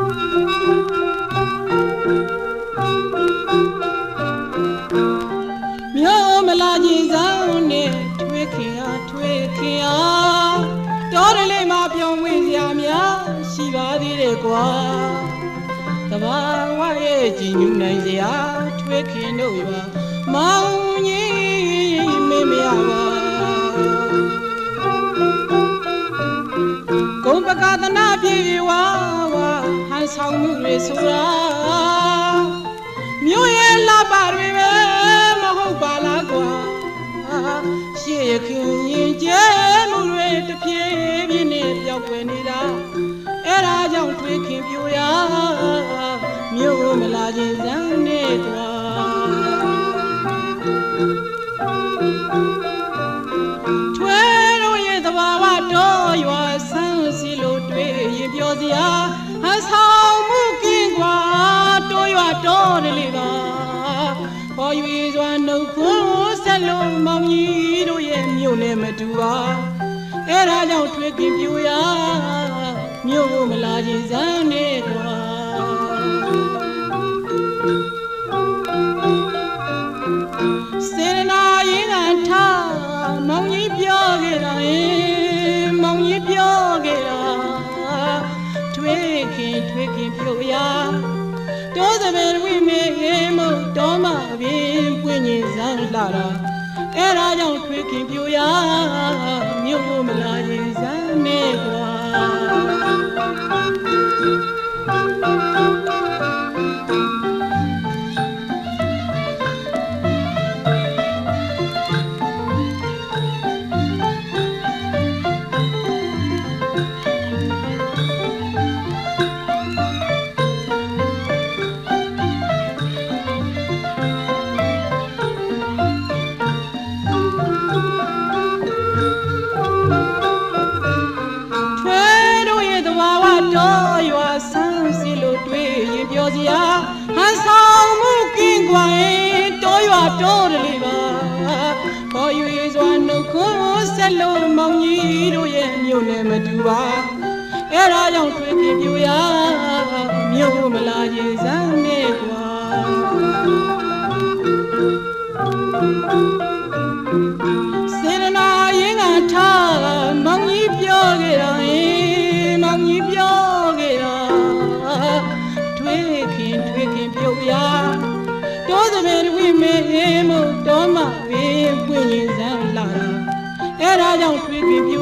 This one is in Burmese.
မြို့မလာကြီးဆောင်နဲ့ထွေးခင်အားထွေးခင်အားတော်ရလေးမှာပြောင်းဝင်စရာများရှိပါသေးတယ်ကွာတဘာဝရဲ့ကြည်ညူနိုင်စရာထွေးခင်တို့ရွာမောင်ကြီးမင်းမရပါကုံပကသနာပြေဝါဝါဟန် ဆောင်မှုတွေဆိုတာမြို့ရဲ့လာပါတွေပဲမဟုတ်ပါလားကွာရှေ့ရခင်ရင်ကျဲမှုတွေတပြေးပြေးနဲ့ပြောက်ွယ်နေတာအဲ့ဒါကြောင့်တွေးခင်ပြိုရမြို့မလာခြင်းစမ်းနဲ့ကွာထွဲ မြို့နဲ့မတူပါအဲ့ဒါကြောင့်ထွေးကင်ပြူရမြို့မလာခြင်းစမ်းနေကွာစေရနာရင်ကထားမောင်ကြီးပြောခဲ့တာရင်မောင်ကြီးပြောခဲ့တာထွေးခင်ထွေးခင်ပြိုရာတိုးစပယ်ဝိမေမုတ်တော်မပင်ပွင့်ညင်စမ်းလာတာ အဲ့ဒါကြောင့်ထွေးခင်ပြိုရာမြို့မလာရင်စမ်းနေကွာ စရာဟန်ဆောင်မှုကင်းကွာရင်တောရွာတော်တလေးပါခေါ်၍စွာနှုတ်ခွန်းဆက်လို့မောင်ကြီးတို့ရဲ့မြို့နယ်မတူပါအဲ့ဒါကြောင့်တွေ့ကြပြူရမြို့မလာရင်စမ်းနဲ့ကွာ စေတနာရင်းကထားမောင်ကြီးပြောခဲ့တာ give you.